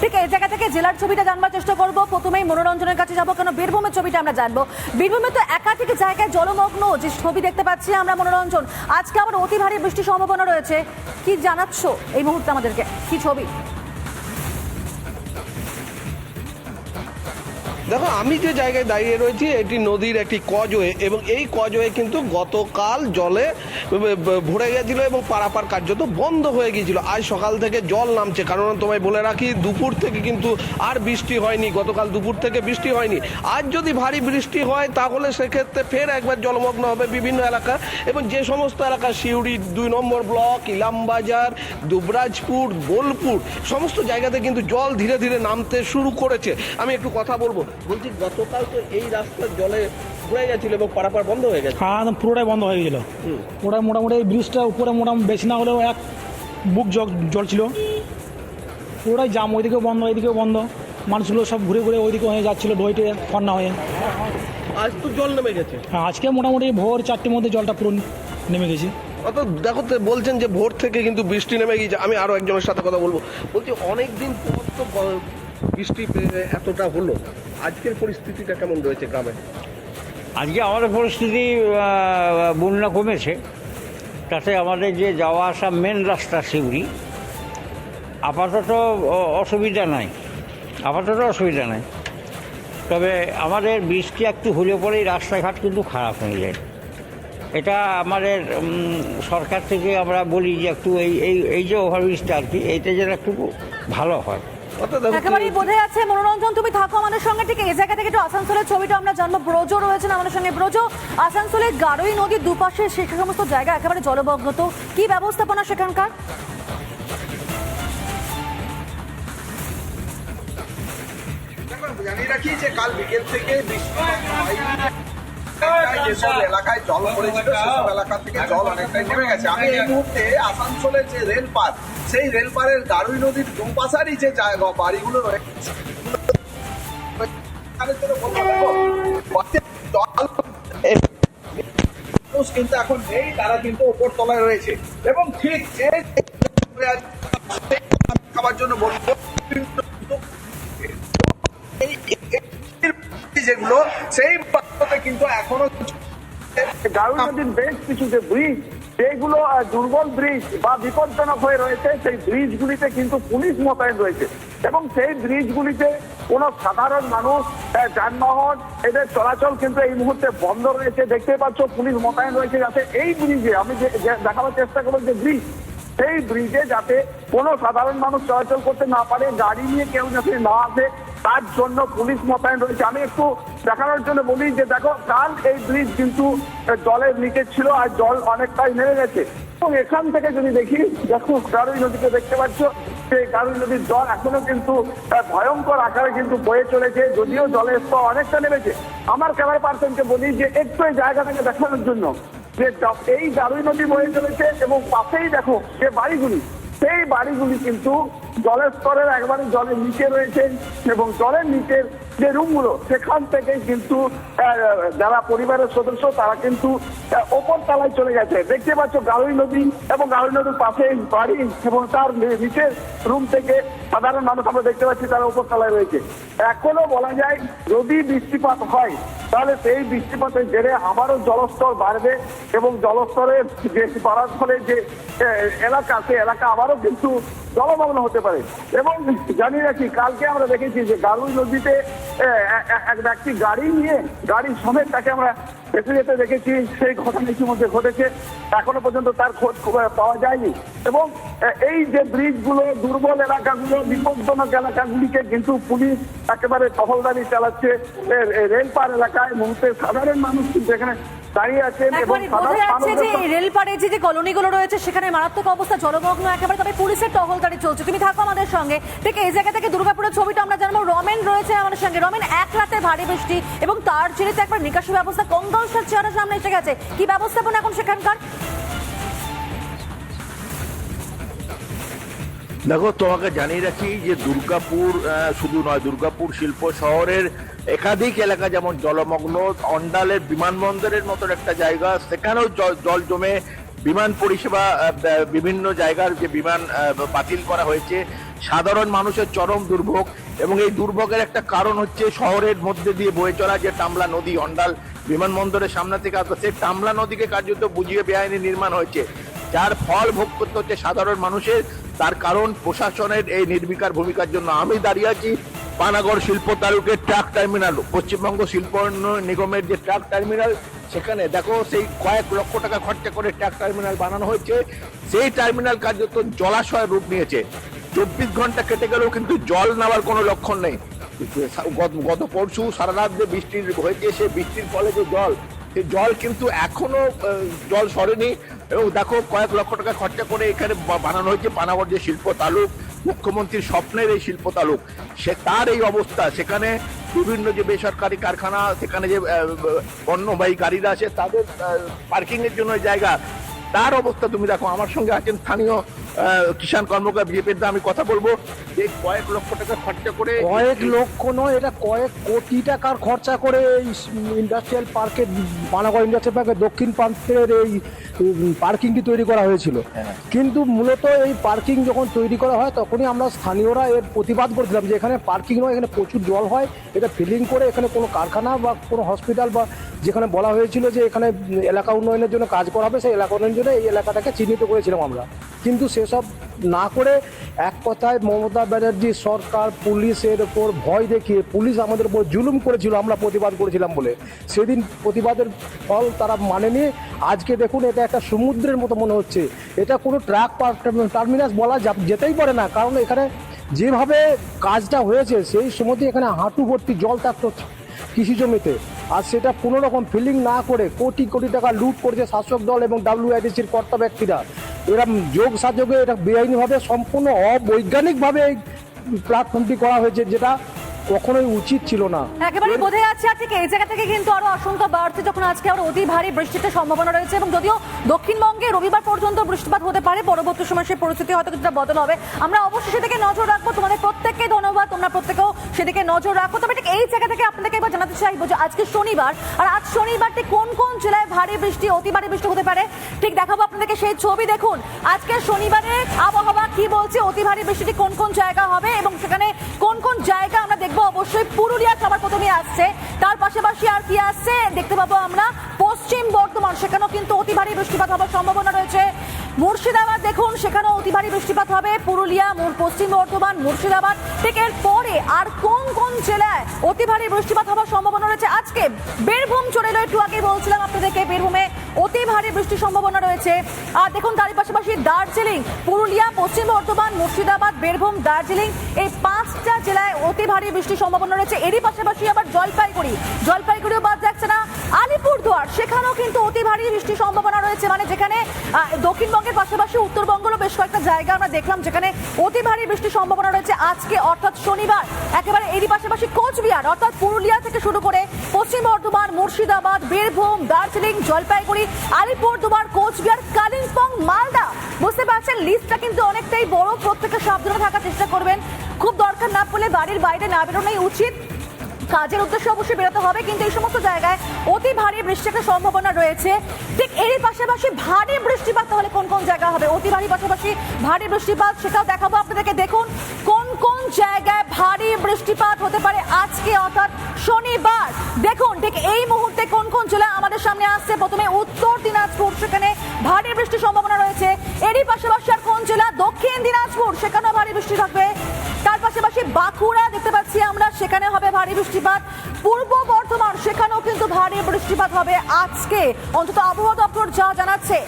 ঠিক এই জায়গা থেকে জেলার ছবিটা জানবার চেষ্টা করব। প্রথমেই মনোরঞ্জনের কাছে যাব, কেন বীরভূমের ছবিটা আমরা জানব। বীরভূমে তো একাধিক জায়গায় জলমগ্ন, যে ছবি দেখতে পাচ্ছি আমরা মনোরঞ্জন। আজকে আবার অতি ভারী বৃষ্টির সম্ভাবনা রয়েছে। কি জানাচ্ছ এই মুহূর্তে আমাদেরকে? কি ছবি? দেখো, আমি যে জায়গায় দাঁড়িয়ে রয়েছি, এটি নদীর একটি কজওয়ে এবং এই কজওয়ে কিন্তু গতকাল জলে ভরে গেছিল এবং পারাপার কার্যত বন্ধ হয়ে গিয়েছিল। আজ সকাল থেকে জল নামছে। কারণ তোমায় বলে রাখি, দুপুর থেকে কিন্তু আর বৃষ্টি হয়নি। গতকাল দুপুর থেকে বৃষ্টি হয়নি। আজ যদি ভারী বৃষ্টি হয়, তাহলে সেক্ষেত্রে ফের একবার জলমগ্ন হবে বিভিন্ন এলাকা এবং যে সমস্ত এলাকা, সিউড়ি দুই নম্বর ব্লক, ইলামবাজার, দুবরাজপুর, বোলপুর, সমস্ত জায়গাতে কিন্তু জল ধীরে ধীরে নামতে শুরু করেছে। আমি একটু কথা বলব। বলছি গতকাল তো এই রাস্তার জলে ঘুরে গেছিল এবং পারাপার বন্ধ হয়ে গেছে। হ্যাঁ একদম পুরোটাই বন্ধ হয়ে গেছিল। ওটা মোটামুটি এই ব্রিজটা উপরে মোটামুটি বেশি না হলেও এক বুক জল ছিল। পুরোটাই জাম ওইদিকেও বন্ধ ওইদিকেও বন্ধ। মানুষগুলো সব ঘুরে ঘুরে ওইদিকে হয়ে যাচ্ছিল ডইটে ফন্না হয়ে। আজ তো জল নেমে গেছে। হ্যাঁ আজকে মোটামুটি ভোর চারটের মধ্যে জলটা পুরো নেমে গেছে। অত দেখো তো বলছেন যে ভোর থেকে কিন্তু বৃষ্টি নেমে গিয়েছে আমি আরও একজনের সাথে কথা বলব। বলছি অনেকদিন পর তো বৃষ্টি এতটা হলো। আজকের পরিস্থিতিটা কেমন রয়েছে গ্রামে? আজকে আমাদের পরিস্থিতি বন্যা কমেছে। তাতে আমাদের যে যাওয়া আসা মেন রাস্তা শিউরি। আপাতত অসুবিধা নাই। আপাতত অসুবিধা নাই। তবে আমাদের বৃষ্টি একটু হলে পরেই রাস্তাঘাট কিন্তু খারাপ হয়ে যায়। এটা আমাদের সরকার থেকে আমরা বলি যে একটু এই এই এই যে ওভারব্রিজটা আর কি, এইটা যেন একটু ভালো হয়। একেবারেই বোঝা যাচ্ছে মনোরঞ্জন তুমি থাকো আমাদের সঙ্গে। ঠিক এই জায়গা থেকে একটু আসানসোলের ছবিটা আমরা জানব। ব্রজ রয়েছেন আমাদের সঙ্গে। ব্রজ আসানসোলের গারোই নদীর দুপাশে সে সমস্ত জায়গা একেবারে জলমগ্ন তো কি ব্যবস্থাপনা সেখানকার? জানিয়ে রাখি যে কাল বিকেল থেকে যেসব এলাকায় জল পড়েছিল সেসব এলাকা থেকে জল অনেকটাই নেমে গেছে। আমি এই মুহূর্তে আসানসোলের যে রেল পার সেই রেলপারের গারুই নদীর দুপাশারই যে জায়গা, বাড়িগুলো রয়েছে কিন্তু এখন নেই, তারা কিন্তু ওপর তলায় রয়েছে। এবং ঠিক খাবার জন্য যেগুলো, সেই প্রান্ততে কিন্তু এখনও গারুই নদীর বেশ কিছু যে ব্রিজ যেগুলো দুর্বল ব্রিজ বা বিপজ্জনক হয়ে রয়েছে, সেই ব্রিজগুলিতে কিন্তু পুলিশ মোতায়েন রয়েছে। এবং সেই ব্রিজগুলিতে কোনো সাধারণ মানুষ যানবাহন, এদের চলাচল কিন্তু এই মুহূর্তে বন্ধ রয়েছে। দেখতে পাচ্ছ, পুলিশ মোতায়েন রয়েছে যাতে এই ব্রিজে, আমি যে দেখাবার চেষ্টা করব যে ব্রিজ, সেই ব্রিজে যাতে কোনো সাধারণ মানুষ চলাচল করতে না পারে, গাড়ি নিয়ে কেউ যাতে না আসে তার জন্য পুলিশ মোতায়েন রয়েছে। আমি একটু দেখানোর জন্য বলি যে দেখো, কাল এই ব্রিজ কিন্তু জলের নিচে ছিল আর জল অনেকটাই নেমে গেছে। এবং এখান থেকে যদি দেখি, দেখো গারুই নদীকে দেখতে পাচ্ছ, সেই গারুই নদীর জল এখনও কিন্তু ভয়ঙ্কর আকারে কিন্তু বয়ে চলেছে, যদিও জলের স্তর অনেকটা নেমেছে। আমার ক্যামেরা পার্সনকে বলি যে একটু এই জায়গাটাকে দেখানোর জন্য যে এই দারুই নদী বয়ে চলেছে এবং পাশেই দেখো যে বাড়িগুলি। সেই বাড়িগুলি কিন্তু জলের স্তরের একবারে জলের নিচে রয়েছে এবং জলের নিচের যে রুমগুলো, সেখান থেকে কিন্তু যারা পরিবারের সদস্য, তারা কিন্তু ওপর তলায় চলে গেছে। দেখতে পাচ্ছ গারুই নদী এবং গারুই নদীর পাশে বাড়ি এবং তার নিচের রুম থেকে সাধারণ মানুষ আমরা দেখতে পাচ্ছি তারা উপর তলায় রয়েছে। এখনও বলা যায়, যদি বৃষ্টিপাত হয়, তাহলে সেই বৃষ্টিপাতের জেরে আবারও জলস্তর বাড়বে এবং জলস্তরের যে বাড়ার ফলে যে এলাকা সে এলাকা আবারও কিন্তু জলমগ্ন হতে পারে। এবং জানি রাখি কালকে আমরা দেখেছি যে গারুই নদীতে এক ব্যক্তি গাড়ি নিয়ে, গাড়ি সমেত তাকে আমরা ভেসে যেতে দেখেছি। সেই ঘটনা ইতিমধ্যে ঘটেছে। এখনও পর্যন্ত তার খোঁজ পাওয়া যায়নি। এবং এই যে ব্রিজগুলো দুর্বল এলাকাগুলো বিপজ্জনক এলাকাগুলিকে কিন্তু পুলিশ একেবারে টহলদারি চালাচ্ছে। রেলপার এলাকায় মুহূর্তে সাধারণ মানুষ কিন্তু এখানে দাঁড়িয়ে আছেন এবং যে রেলপাড়ে যে যে কলোনিগুলো রয়েছে সেখানে মারাত্মক অবস্থা জলমগ্ন একেবারে তবে পুলিশের টহলদারি চলছে। তুমি থাকো আমাদের সঙ্গে। ঠিক এই জায়গা থেকে দুর্গাপুরের ছবিটা আমরা জানব। রমেন রয়েছে আমাদের সঙ্গে। রমেন এক রাতে ভারী বৃষ্টি এবং তার একবার নিকাশি ব্যবস্থা কঙ্কালসার চেহারা সামনে এসে গেছে। কি ব্যবস্থাপনা এখন সেখানকার? দেখো, তোমাকে জানিয়ে রাখি যে দুর্গাপুর শুধু নয়, দুর্গাপুর শিল্প শহরের একাধিক এলাকা যেমন জলমগ্ন, অন্ডালের বিমানবন্দরের মতন একটা জায়গা, সেখানেও জল জমে বিমান পরিষেবা বিভিন্ন জায়গার যে বিমান বাতিল করা হয়েছে। সাধারণ মানুষের চরম দুর্ভোগ এবং এই দুর্ভোগের একটা কারণ হচ্ছে শহরের মধ্যে দিয়ে বয়ে চলা যে টামলা নদী, অন্ডাল বিমানবন্দরের সামনে থেকে আসবে। সেই টামলা নদীকে কার্যত বুঝিয়ে বেআইনি নির্মাণ হয়েছে। যার ফল ভোগ করতে হচ্ছে সাধারণ মানুষের। তার কারণ প্রশাসনের এই নির্বিকার ভূমিকার জন্য আমি দাঁড়িয়ে আছি পানাগড় শিল্প তালুকের ট্রাক টার্মিনাল, পশ্চিমবঙ্গ শিল্প নিগমের যে ট্রাক টার্মিনাল, সেখানে দেখো সেই কয়েক লক্ষ টাকা খরচা করে ট্রাক টার্মিনাল বানানো হয়েছে। সেই টার্মিনাল কার্যত জলাশয়ের রূপ নিয়েছে। চব্বিশ ঘণ্টা কেটে গেলেও কিন্তু জল নেওয়ার কোনো লক্ষণ নেই। গত- পরশু সারা রাত যে বৃষ্টির হয়েছে, সেই বৃষ্টির ফলে যে জল, সেই জল কিন্তু এখনও জল সরেনি। এবং দেখো কয়েক লক্ষ টাকা খরচা করে এখানে বানানো হয়েছে পানাগড় যে শিল্প তালুক। মুখ্যমন্ত্রীর স্বপ্নের এই শিল্প তালুক। সে তার এই অবস্থা। সেখানে বিভিন্ন যে বেসরকারি কারখানা, সেখানে যে পণ্যবাহী গাড়িরা আছে, তাদের পার্কিংয়ের জন্য জায়গা। তার অবস্থা তুমি দেখো। আমার সঙ্গে আছেন স্থানীয় কিষাণ কর্মকার বিজেপির আমি কথা বলব। যে কয়েক লক্ষ টাকা খরচা করে কয়েক লক্ষ নয় এটা কয়েক কোটি টাকার খরচা করে এই ইন্ডাস্ট্রিয়াল পার্কে পানাগড় ইন্ডাস্ট্রিয়াল পার্কের দক্ষিণ প্রান্তের এই পার্কিংটি তৈরি করা হয়েছিল। কিন্তু মূলত এই পার্কিং যখন তৈরি করা হয় তখনই আমরা স্থানীয়রা এর প্রতিবাদ করেছিলাম যে এখানে পার্কিং নয় এখানে প্রচুর জল হয়। এটা ফিলিং করে এখানে কোনো কারখানা বা কোনো হসপিটাল বা যেখানে বলা হয়েছিল যে এখানে এলাকা উন্নয়নের জন্য কাজ করা হবে সেই এলাকা উন্নয়নের জন্য এই এলাকাটাকে চিহ্নিত করেছিলাম আমরা। কিন্তু সেসব না করে এক কথায় মমতা ব্যানার্জি সরকার, পুলিশের ওপর ভয় দেখিয়ে পুলিশ আমাদের উপর জুলুম করেছিল, আমরা প্রতিবাদ করেছিলাম বলে। সেদিন প্রতিবাদের ফল তারা মানেনি। আজকে দেখুন, এটা একটা সমুদ্রের মতো মনে হচ্ছে। এটা কোনো ট্রাক টার্মিনাস বলা যেতেই পারে না। কারণ এখানে যেভাবে কাজটা হয়েছে, সেই সময়তে এখানে হাঁটু ভর্তি জল থাকতো কৃষি জমিতে। আর সেটা কোনো রকম ফিলিং না করে কোটি কোটি টাকা লুট করেছে শাসক দল এবং ডাব্লিউআইডিসির কর্তা ব্যক্তিরা। এরা যোগ সাযোগে এটা বেআইনিভাবে সম্পূর্ণ অবৈজ্ঞানিকভাবে এই প্ল্যাটফর্মটি করা হয়েছে যেটা কখনোই উচিত ছিল না। একেবারে বোঝা যাচ্ছে আর ঠিক এই জায়গা থেকে কিন্তু আরও আশঙ্কা বাড়ছে যখন আজকে আরও অতি ভারী বৃষ্টিতে সম্ভাবনা রয়েছে এবং যদিও দক্ষিণবঙ্গে রবিবার পর্যন্ত বৃষ্টিপাত হতে পারে পরবর্তী সময় সেই পরিস্থিতি হয়তো কিছুটা বদল হবে। আমরা অবশ্যই সেদিকে নজর রাখব। তোমাদের প্রত্যেককে ধন্যবাদ। তোমরা প্রত্যেকেও সেদিকে নজর রাখো। তবে ঠিক এই জায়গা থেকে আপনাদেরকে এবার জানাতে চাইব যে আজকে শনিবার আর আজ শনিবার ঠিক কোন কোন জেলায় ভারী বৃষ্টি অতি ভারী বৃষ্টি হতে পারে? ঠিক দেখাবো আপনাদেরকে সেই ছবি। দেখুন আজকে শনিবারে আবহাওয়া কি বলছে? অতি ভারী বৃষ্টিটি কোন কোন জায়গা হবে এবং সেখানে কোন কোন জায়গা দেখব। অবশ্যই পুরুলিয়া সবার প্রথমে আসছে। তার পাশাপাশি আর কি আসছে দেখতে পাবো আমরা। পশ্চিম বর্ধমান, সেখানেও কিন্তু অতি ভারী বৃষ্টিপাত হওয়ার সম্ভাবনা রয়েছে। মুর্শিদাবাদ দেখুন, সেখানেও অতি ভারী বৃষ্টিপাত হবে। পুরুলিয়া পশ্চিম বর্ধমান, মুর্শিদাবাদ। থেকে পরে আর কোন কোন জেলায় অতি ভারী বৃষ্টিপাত হওয়ার সম্ভাবনা রয়েছে? আজকে বীরভূম চলে এলো। একটু আগে বলছিলাম আপনাদেরকে, বীরভূমে অতি ভারী বৃষ্টির সম্ভাবনা রয়েছে। আর দেখুন, তারই পাশাপাশি দার্জিলিং, পুরুলিয়া, পশ্চিম বর্ধমান, মুর্শিদাবাদ, বীরভূম, দার্জিলিং, এই পাঁচটা জেলায় অতি ভারী বৃষ্টির সম্ভাবনা রয়েছে। এরই পাশাপাশি আবার জলপাইগুড়ি। জলপাইগুড়িও বাদ যাচ্ছে না। আলিপুরদুয়ার, সেখানেও কিন্তু অতি ভারী বৃষ্টির সম্ভাবনা রয়েছে। মানে যেখানে দক্ষিণবঙ্গের পাশাপাশি উত্তরবঙ্গেরও বেশ কয়েকটা জায়গা আমরা দেখলাম যেখানে অতি ভারী বৃষ্টির সম্ভাবনা রয়েছে আজকে, অর্থাৎ শনিবার। একেবারে এরই পাশাপাশি কোচবিহার, অর্থাৎ পুরুলিয়া থেকে শুরু করে পশ্চিম বর্ধমান, মুর্শিদাবাদ, বীরভূম, দার্জিলিং, জলপাইগুড়ি, আলিপুরদুয়ার, কোচবিহার, কালিম্পং, মালদা। বুঝতে পারছেন লিস্টটা কিন্তু অনেকটাই বড়। প্রত্যেকে সাবধানে থাকার চেষ্টা করবেন। খুব দরকার না পড়লে বাড়ির বাইরে না বেরোনোই উচিত। কাজের উদ্দেশ্যে অবশ্যই বেরোতে হবে, কিন্তু এই সমস্ত জায়গায় অতি ভারী একটা সম্ভাবনা রয়েছে। ঠিক এর পাশাপাশি ভারী বৃষ্টিপাত তাহলে কোন কোন জায়গা হবে? অতি ভারী পাশাপাশি ভারী বৃষ্টিপাত, সেটাও দেখাবো আপনাদেরকে। দেখুন, কোন কোন জায়গায় ভারী বৃষ্টিপাত হতে পারে আজকে, অর্থাৎ শনিবার। দেখুন, ঠিক এই মুহূর্তে কোন কোন জেলা আমাদের সামনে আসছে? প্রথমে উত্তর দিনাজপুর, সেখানে ভারী বৃষ্টির সম্ভাবনা রয়েছে। এরই পাশাপাশি আর কোন জেলা? দক্ষিণ দিনাজপুর, সেখানেও ভারী বৃষ্টি থাকবে। তার পাশাপাশি বাঁকুড়া দেখতে পাচ্ছি আমরা সেখানে হবে ভারী বৃষ্টিপাত। পূর্ব বর্ধমান, সেখানেও কিন্তু ভারী বৃষ্টিপাত হবে আজকে। অন্তত আবহাওয়া দপ্তর যা জানাচ্ছে,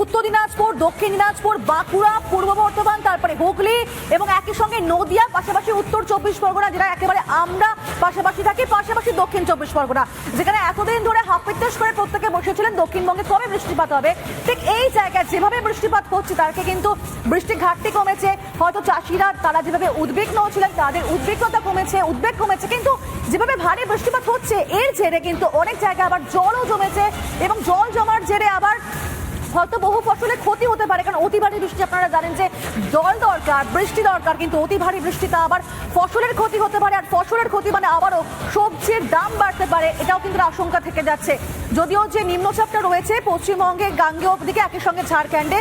উত্তর দিনাজপুর, দক্ষিণ দিনাজপুর, বাঁকুড়া, পূর্ব বর্ধমান, তারপরে হুগলি এবং একই সঙ্গে নদিয়া, পাশাপাশি উত্তর চব্বিশ পরগনা যেটা একেবারে আমরা পাশাপাশি থাকি, পাশাপাশি দক্ষিণ চব্বিশ পরগনা, যেখানে এতদিন ধরে হাফিত্তেশ করে প্রত্যেকে বসেছিলেন দক্ষিণবঙ্গে কবে বৃষ্টিপাত হবে? ঠিক এই জায়গায় যেভাবে বৃষ্টিপাত হচ্ছে তারকে কিন্তু বৃষ্টি ঘাটতি কমেছে। হয়তো চাষিরা, তারা যেভাবে উদ্বিগ্ন ছিলেন, তাদের উদ্বিগ্নতা কমেছে, উদ্বেগ কমেছে, কিন্তু যেভাবে ভারী বৃষ্টিপাত হচ্ছে, এর জেরে কিন্তু অনেক জায়গায় আবার জলও জমেছে এবং জল জমার জেরে আবার হয়তো বহু ফসলের ক্ষতি হতে পারে, কারণ অতি ভারী বৃষ্টি আপনারা জানেন যে জল দরকার, বৃষ্টি দরকার, কিন্তু অতি ভারী বৃষ্টিতে আবার ফসলের ক্ষতি হতে পারে আর ফসলের ক্ষতি মানে আবারও সবজির দাম বাড়তে পারে, এটাও কিন্তু আশঙ্কা থেকে যাচ্ছে। যদিও যে নিম্নচাপটা রয়েছে পশ্চিমবঙ্গে, গাঙ্গেয় দিকে একই সঙ্গে ঝাড়খণ্ডে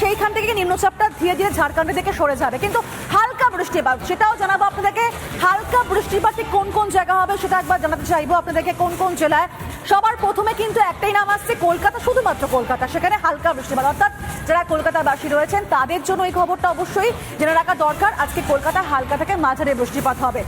সেইখান থেকে নিম্নচাপটা ধীরে ধীরে ঝাড়খণ্ডের দিকে সরে যাবে। কিন্তু হালকা বৃষ্টিপাত, সেটাও জানাব আপনাদেরকে, হালকা বৃষ্টিপাত কোন কোন জায়গা হবে সেটা একবার জানাতে চাইব আপনাদেরকে, কোন কোন জেলায় সবার প্রথমে কিন্তু একটাই নাম আসছে কলকাতা, শুধুমাত্র কলকাতা। সেখানে হালকা বৃষ্টিপাত। অর্থাৎ যারা কলকাতাবাসী রয়েছেন, তাদের জন্য এই খবরটা অবশ্যই জেনে রাখা দরকার। আজকে কলকাতা হালকা থেকে মাঝারি বৃষ্টিপাত হবে।